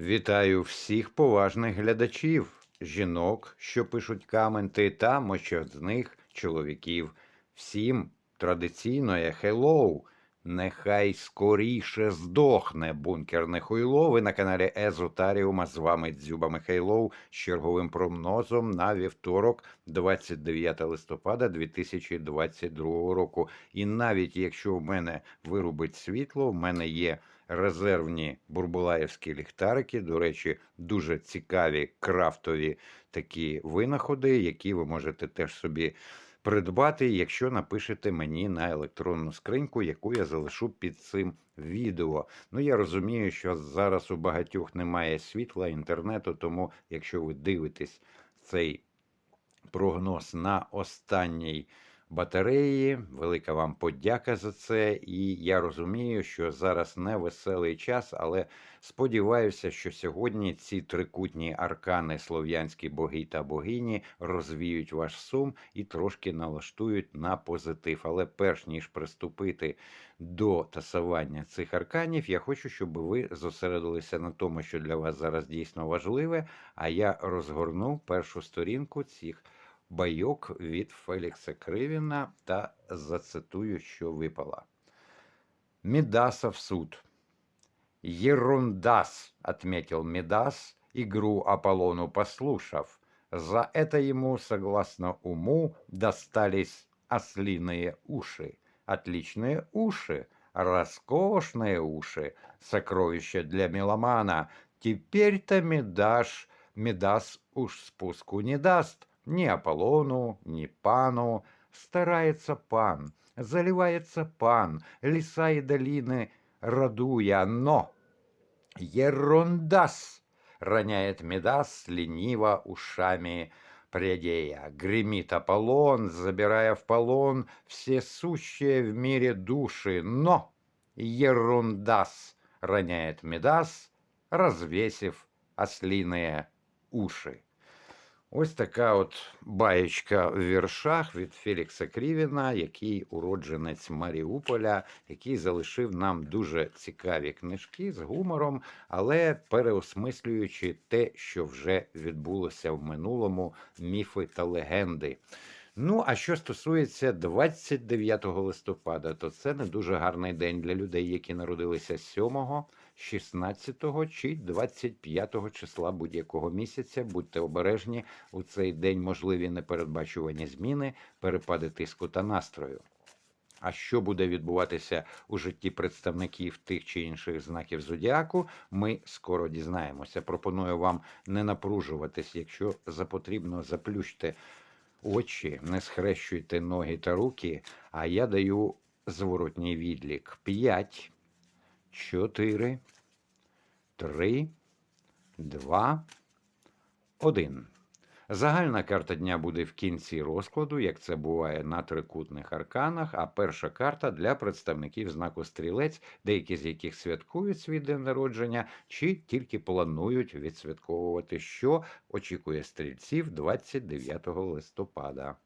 Вітаю всіх поважних глядачів, жінок, що пишуть коменти, та мочозних чоловіків. Всім традиційно хеллоу. Нехай скоріше здохне бункерне хуйло. Ви на каналі Езотаріума. З вами Дзюба Михайлов з черговим прогнозом на вівторок, 29 листопада 2022 року. І навіть якщо в мене вирубить світло, в мене є резервні бурбулаївські ліхтарики. До речі, дуже цікаві крафтові такі винаходи, які ви можете теж собі придбати, якщо напишете мені на електронну скриньку, яку я залишу під цим відео. Ну я розумію, що зараз у багатьох немає світла, інтернету, тому якщо ви дивитесь цей прогноз на останній батареї. Велика вам подяка за це. І я розумію, що зараз не веселий час, але сподіваюся, що сьогодні ці трикутні аркани слов'янські боги та богині розвіють ваш сум і трошки налаштують на позитив. Але перш ніж приступити до тасування цих арканів, я хочу, щоб ви зосередилися на тому, що для вас зараз дійсно важливе. А я розгорнув першу сторінку цих байок від Фелікса Кривіна та зацитую, що випала. Медасов суд. Ерундас, отметил Медас, игру Аполлону послушав. За это ему, согласно уму, достались ослиные уши. Отличные уши, роскошные уши, сокровище для меломана. Теперь-то Медаш, Медас уж спуску не даст ни Аполлону, ни пану. Старается пан, заливается пан, леса и долины радуя, но ерундас, роняет Медас лениво ушами прядея. Гремит Аполлон, забирая в полон все сущие в мире души, но ерундас, роняет Медас, развесив ослиные уши. Ось така от баєчка в віршах від Фелікса Крівіна, який уродженець Маріуполя, який залишив нам дуже цікаві книжки з гумором, але переосмислюючи те, що вже відбулося в минулому, міфи та легенди. Ну, а що стосується 29 листопада, то це не дуже гарний день для людей, які народилися 7, 16 чи 25 числа будь-якого місяця. Будьте обережні у цей день можливі непередбачувані зміни, перепади тиску та настрою. А що буде відбуватися у житті представників тих чи інших знаків зодіаку, ми скоро дізнаємося. Пропоную вам не напружуватись, якщо за потрібно, заплющте очі, не схрещуйте ноги та руки, а я даю зворотній відлік. 5, 4, 3, 2, 1. Загальна карта дня буде в кінці розкладу, як це буває на трикутних арканах. А перша карта для представників знаку стрілець, деякі з яких святкують свій день народження, чи тільки планують відсвятковувати, що очікує стрільців 29 листопада.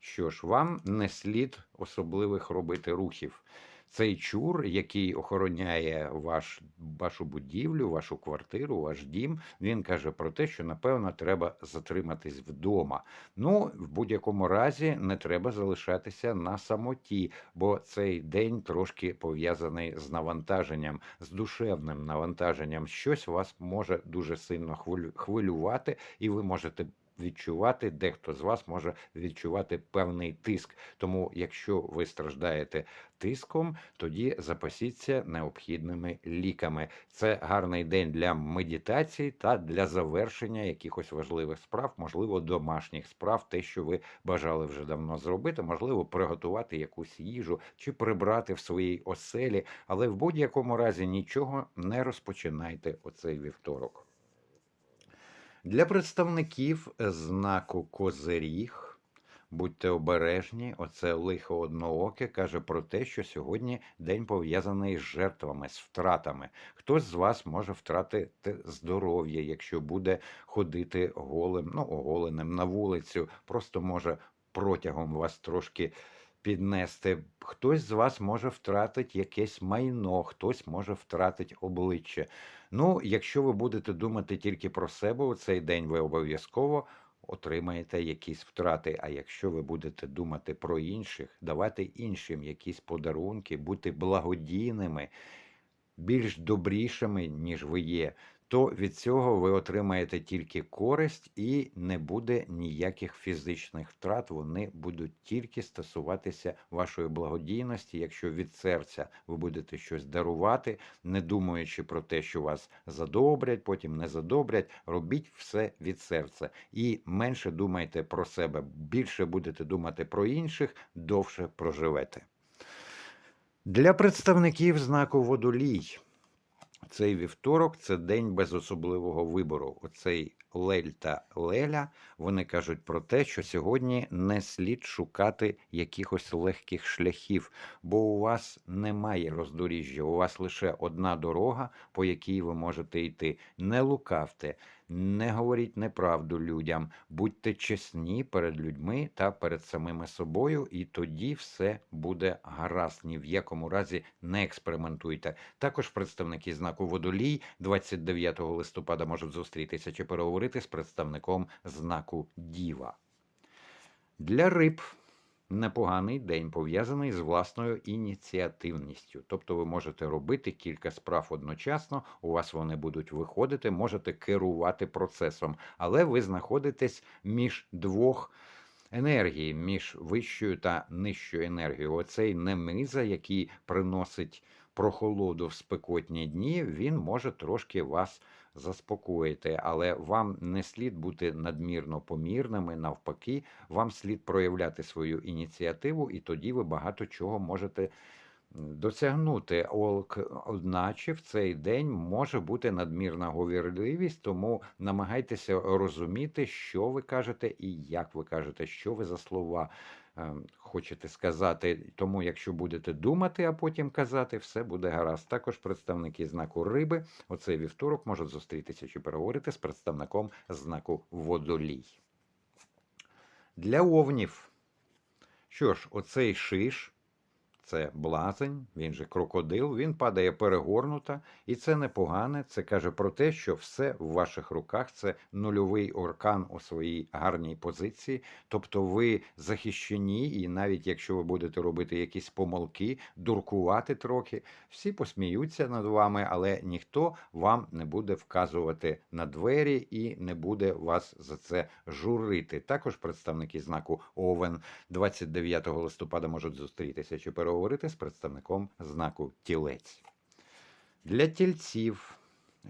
Що ж, вам не слід особливих робити рухів. Цей чур, який охороняє ваш, вашу будівлю, вашу квартиру, ваш дім, він каже про те, що напевно треба затриматись вдома. Ну, в будь-якому разі не треба залишатися на самоті, бо цей день трошки пов'язаний з навантаженням, з душевним навантаженням. Щось вас може дуже сильно хвилю- хвилювати, і ви можете. Відчувати, дехто з вас може відчувати певний тиск. Тому, якщо ви страждаєте тиском, тоді запасіться необхідними ліками. Це гарний день для медитації та для завершення якихось важливих справ, можливо, домашніх справ, те, що ви бажали вже давно зробити, можливо, приготувати якусь їжу чи прибрати в своїй оселі, але в будь-якому разі нічого не розпочинайте оцей вівторок. Для представників знаку Козиріг будьте обережні, оце лихо однооке каже про те, що сьогодні день пов'язаний з жертвами, з втратами. Хтось з вас може втратити здоров'я, якщо буде ходити голим, ну оголеним на вулицю, просто може протягом вас трошки піднести. Хтось з вас може втратити якесь майно, хтось може втратити обличчя. Ну, якщо ви будете думати тільки про себе у цей день, ви обов'язково отримаєте якісь втрати. А якщо ви будете думати про інших, давати іншим якісь подарунки, бути благодійними, більш добрішими, ніж ви є, то від цього ви отримаєте тільки користь і не буде ніяких фізичних втрат. Вони будуть тільки стосуватися вашої благодійності. Якщо від серця ви будете щось дарувати, не думаючи про те, що вас задобрять, потім не задобрять, робіть все від серця і менше думайте про себе. Більше будете думати про інших, довше проживете. Для представників знаку водолій цей вівторок це день без особливого вибору. Оцей Лель та Леля вони кажуть про те, що сьогодні не слід шукати якихось легких шляхів, бо у вас немає роздоріжжя, у вас лише одна дорога, по якій ви можете йти. Не лукавте, не говоріть неправду людям, будьте чесні перед людьми та перед самими собою, і тоді все буде гаразд. Ні в якому разі не експериментуйте. Також представники знаку водолій 29 листопада можуть зустрітися чи переговорити з представником знаку Діва. Для риб непоганий день пов'язаний з власною ініціативністю. Тобто ви можете робити кілька справ одночасно, у вас вони будуть виходити, можете керувати процесом, але ви знаходитесь між двох. Енергії між вищою та нижчою енергією. Оцей немиза, який приносить прохолоду в спекотні дні, він може трошки вас заспокоїти, але вам не слід бути надмірно помірними. Навпаки, вам слід проявляти свою ініціативу, і тоді ви багато чого можете. Досягнути одначе в цей день може бути надмірна говірливість, тому намагайтеся розуміти, що ви кажете і як ви кажете, що ви за слова хочете сказати. Тому, якщо будете думати, а потім казати, все буде гаразд. Також представники знаку риби оцей вівторок можуть зустрітися чи переговорити з представником знаку водолій. Для овнів. Що ж, оцей шиш. Це блазень, він же крокодил, він падає перегорнута, і це непогане. Це каже про те, що все в ваших руках це нульовий оркан у своїй гарній позиції. Тобто ви захищені, і навіть якщо ви будете робити якісь помилки, дуркувати трохи, всі посміються над вами, але ніхто вам не буде вказувати на двері і не буде вас за це журити. Також представники знаку Овен 29 листопада можуть зустрітися чи переговорити з представником знаку тілець. Для тільців,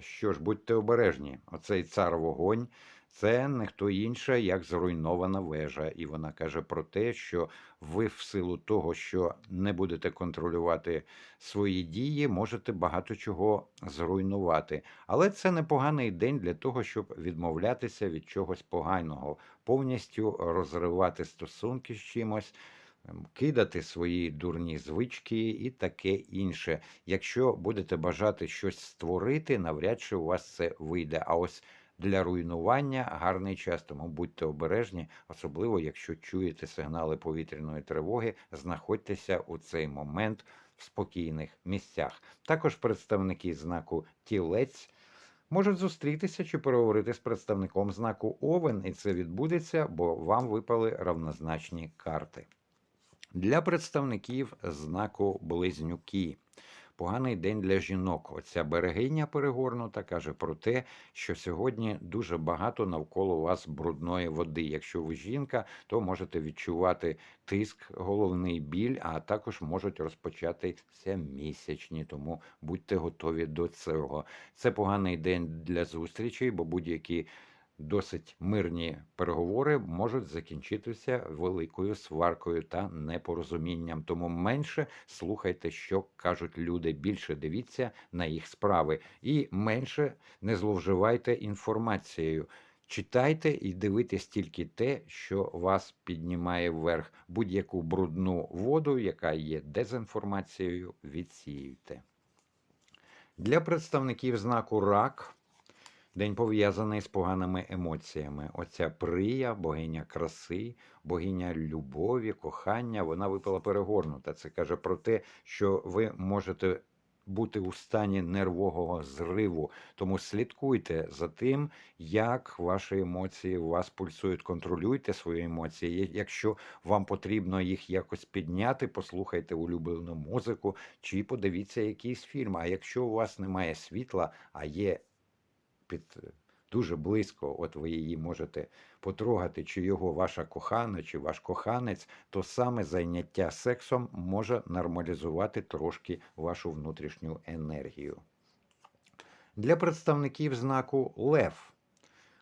що ж, будьте обережні, оцей цар вогонь це не хто інше, як зруйнована вежа. І вона каже про те, що ви, в силу того, що не будете контролювати свої дії, можете багато чого зруйнувати. Але це непоганий день для того, щоб відмовлятися від чогось поганого, повністю розривати стосунки з чимось. Кидати свої дурні звички і таке інше. Якщо будете бажати щось створити, навряд чи у вас це вийде. А ось для руйнування гарний час, тому будьте обережні, особливо якщо чуєте сигнали повітряної тривоги, знаходьтеся у цей момент в спокійних місцях. Також представники знаку тілець. Можуть зустрітися чи переговорити з представником знаку Овен, і це відбудеться, бо вам випали равнозначні карти. Для представників знаку Близнюки. Поганий день для жінок. Оця берегиня перегорнута каже про те, що сьогодні дуже багато навколо вас брудної води. Якщо ви жінка, то можете відчувати тиск, головний біль, а також можуть розпочатися місячні. Тому будьте готові до цього. Це поганий день для зустрічей, бо будь-які досить мирні переговори можуть закінчитися великою сваркою та непорозумінням. Тому менше слухайте, що кажуть люди. Більше дивіться на їх справи і менше не зловживайте інформацією. Читайте і дивитесь тільки те, що вас піднімає вверх. Будь-яку брудну воду, яка є дезінформацією, відсіюйте. Для представників знаку РАК День пов'язаний з поганими емоціями. Оця прия, богиня краси, богиня любові, кохання, вона випала перегорнута. Це каже про те, що ви можете бути у стані нервового зриву. Тому слідкуйте за тим, як ваші емоції у вас пульсують. Контролюйте свої емоції. Якщо вам потрібно їх якось підняти, послухайте улюблену музику чи подивіться якийсь фільм. А якщо у вас немає світла, а є під дуже близько, от ви її можете потрогати, чи його ваша кохана, чи ваш коханець, то саме заняття сексом може нормалізувати трошки вашу внутрішню енергію. Для представників знаку Лев.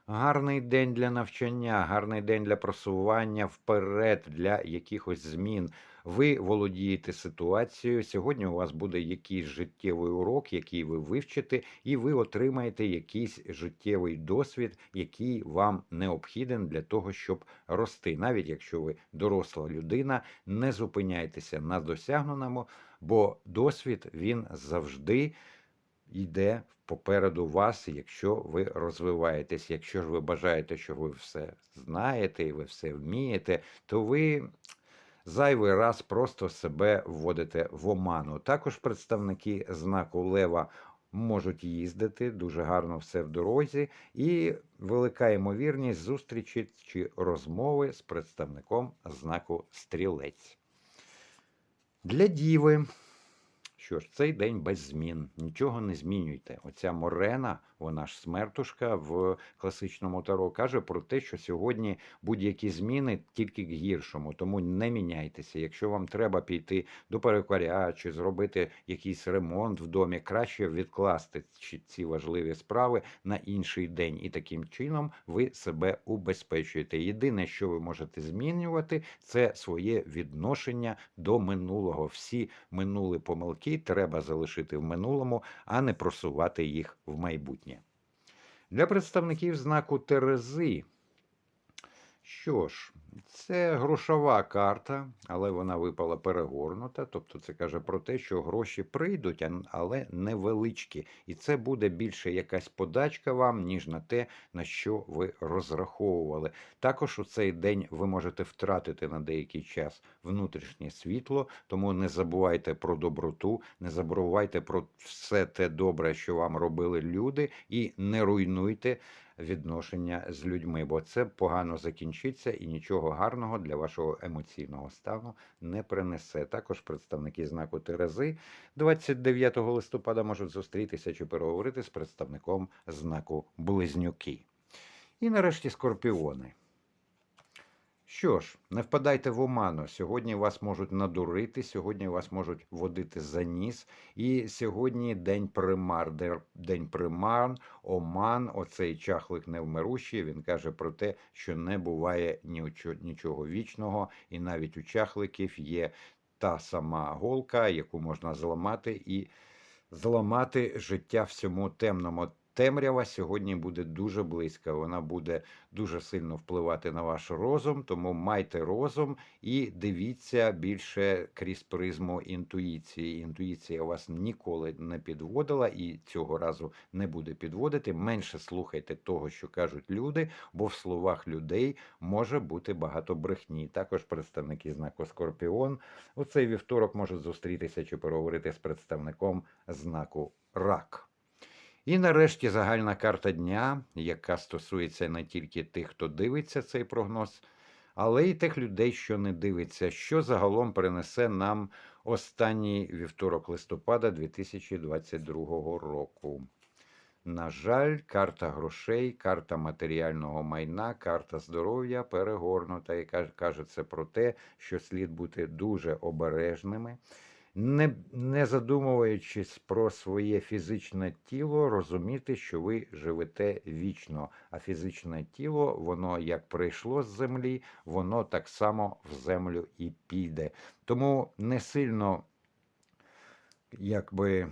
Гарний день для навчання, гарний день для просування вперед, для якихось змін. Ви володієте ситуацією. Сьогодні у вас буде якийсь життєвий урок, який ви вивчите, і ви отримаєте якийсь життєвий досвід, який вам необхіден для того, щоб рости. Навіть якщо ви доросла людина, не зупиняйтеся на досягненому, бо досвід він завжди йде попереду вас, якщо ви розвиваєтесь. Якщо ж ви бажаєте, що ви все знаєте і ви все вмієте, то ви зайвий раз просто себе вводите в оману. Також представники знаку Лева. Можуть їздити дуже гарно все в дорозі, і велика ймовірність зустрічі чи розмови з представником знаку Стрілець. Для діви що ж, цей день без змін, нічого не змінюйте. Оця Морена, вона ж смертушка в класичному таро, каже про те, що сьогодні будь-які зміни тільки к гіршому, тому не міняйтеся. Якщо вам треба піти до перекоря чи зробити якийсь ремонт в домі, краще відкласти ці- важливі справи на інший день, і таким чином ви себе убезпечуєте. Єдине, що ви можете змінювати, це своє відношення до минулого. Всі минулі помилки треба залишити в минулому, а не просувати їх в майбутнє. Для представників знаку Терези. Що ж, це грошова карта, але вона випала перегорнута. Тобто це каже про те, що гроші прийдуть, але невеличкі. І це буде більше якась подачка вам, ніж на те, на що ви розраховували. Також у цей день ви можете втратити на деякий час внутрішнє світло, тому не забувайте про доброту, не забувайте про все те добре, що вам робили люди, і не руйнуйте відношення з людьми, бо це погано закінчиться і нічого гарного для вашого емоційного стану не принесе. Також представники знаку Терези 29 листопада можуть зустрітися чи переговорити з представником знаку Близнюки. І нарешті скорпіони. Що ж, не впадайте в оману. Сьогодні вас можуть надурити, сьогодні вас можуть водити за ніс. І сьогодні день примар, день примар, оман, оцей чахлик невмирущий. Він каже про те, що не буває нічого, вічного, і навіть у чахликів є та сама голка, яку можна зламати і зламати життя всьому темному. Темрява сьогодні буде дуже близька. Вона буде дуже сильно впливати на ваш розум, тому майте розум і дивіться більше крізь призму інтуїції. Інтуїція вас ніколи не підводила і цього разу не буде підводити. Менше слухайте того, що кажуть люди, бо в словах людей може бути багато брехні. Також представники знаку Скорпіон у цей вівторок можуть зустрітися чи переговорити з представником знаку Рак. І нарешті загальна карта дня, яка стосується не тільки тих, хто дивиться цей прогноз, але й тих людей, що не дивиться, що загалом принесе нам останній вівторок листопада 2022 року. На жаль, карта грошей, карта матеріального майна, карта здоров'я перегорнута і каже- це про те, що слід бути дуже обережними, не, не задумуючись про своє фізичне тіло, розуміти, що ви живете вічно. А фізичне тіло, воно як прийшло з землі, воно так само в землю і піде. Тому не сильно якби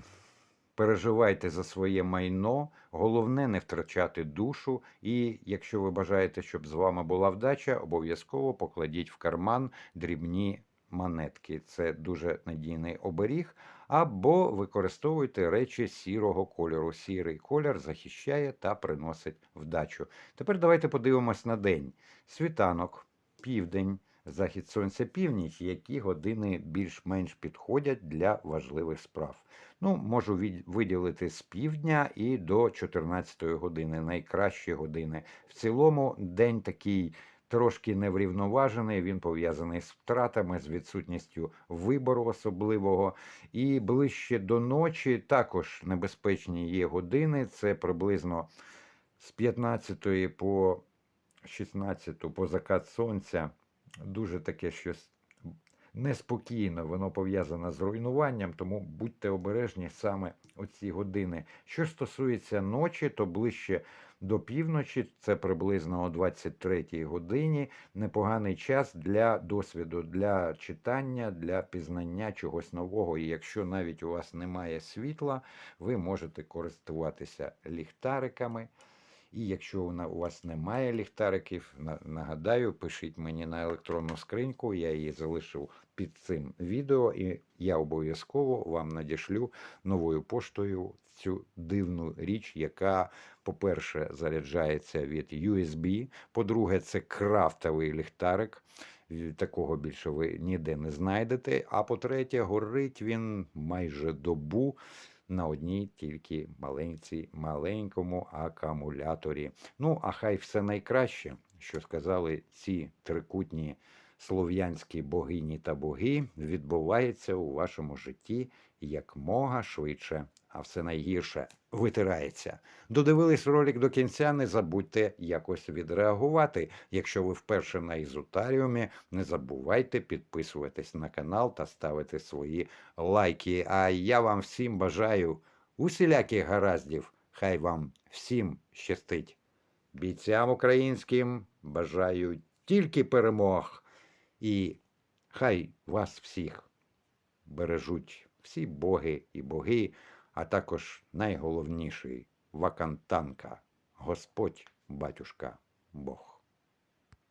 переживайте за своє майно. Головне не втрачати душу. І якщо ви бажаєте, щоб з вами була вдача, обов'язково покладіть в карман дрібні монетки. Це дуже надійний оберіг. або використовуйте речі сірого кольору. Сірий колір захищає та приносить вдачу. Тепер давайте подивимось на день. Світанок, південь, захід сонця, північ, які години більш-менш підходять для важливих справ. Ну, можу виділити з півдня і до 14 години, найкращі години. В цілому день такий трошки неврівноважений, він пов'язаний з втратами, з відсутністю вибору особливого. І ближче до ночі також небезпечні є години. Це приблизно з 15 по 16 по закат сонця. Дуже таке щось неспокійно, воно пов'язане з руйнуванням, тому будьте обережні саме оці години. Що стосується ночі, то ближче до півночі, це приблизно о 23 годині. Непоганий час для досвіду, для читання, для пізнання чогось нового. І якщо навіть у вас немає світла, ви можете користуватися ліхтариками. І якщо у вас немає ліхтариків, на- нагадаю, пишіть мені на електронну скриньку, я її залишив під цим відео, і я обов'язково вам надішлю новою поштою цю дивну річ, яка, по-перше, заряджається від USB, по-друге, це крафтовий ліхтарик. Такого більше ви ніде не знайдете. А по-третє, горить він майже добу на одній тільки маленькій, маленькому акумуляторі. Ну, а хай все найкраще, що сказали ці трикутні слов'янські богині та боги, відбувається у вашому житті якмога швидше, а все найгірше витирається. Додивились ролик до кінця, не забудьте якось відреагувати. Якщо ви вперше на ізотаріумі, не забувайте підписуватись на канал та ставити свої лайки. А я вам всім бажаю усіляких гараздів. Хай вам всім щастить. Бійцям українським бажаю тільки перемог. І хай вас всіх бережуть всі боги і боги, а також найголовніший вакантанка, Господь, батюшка, Бог.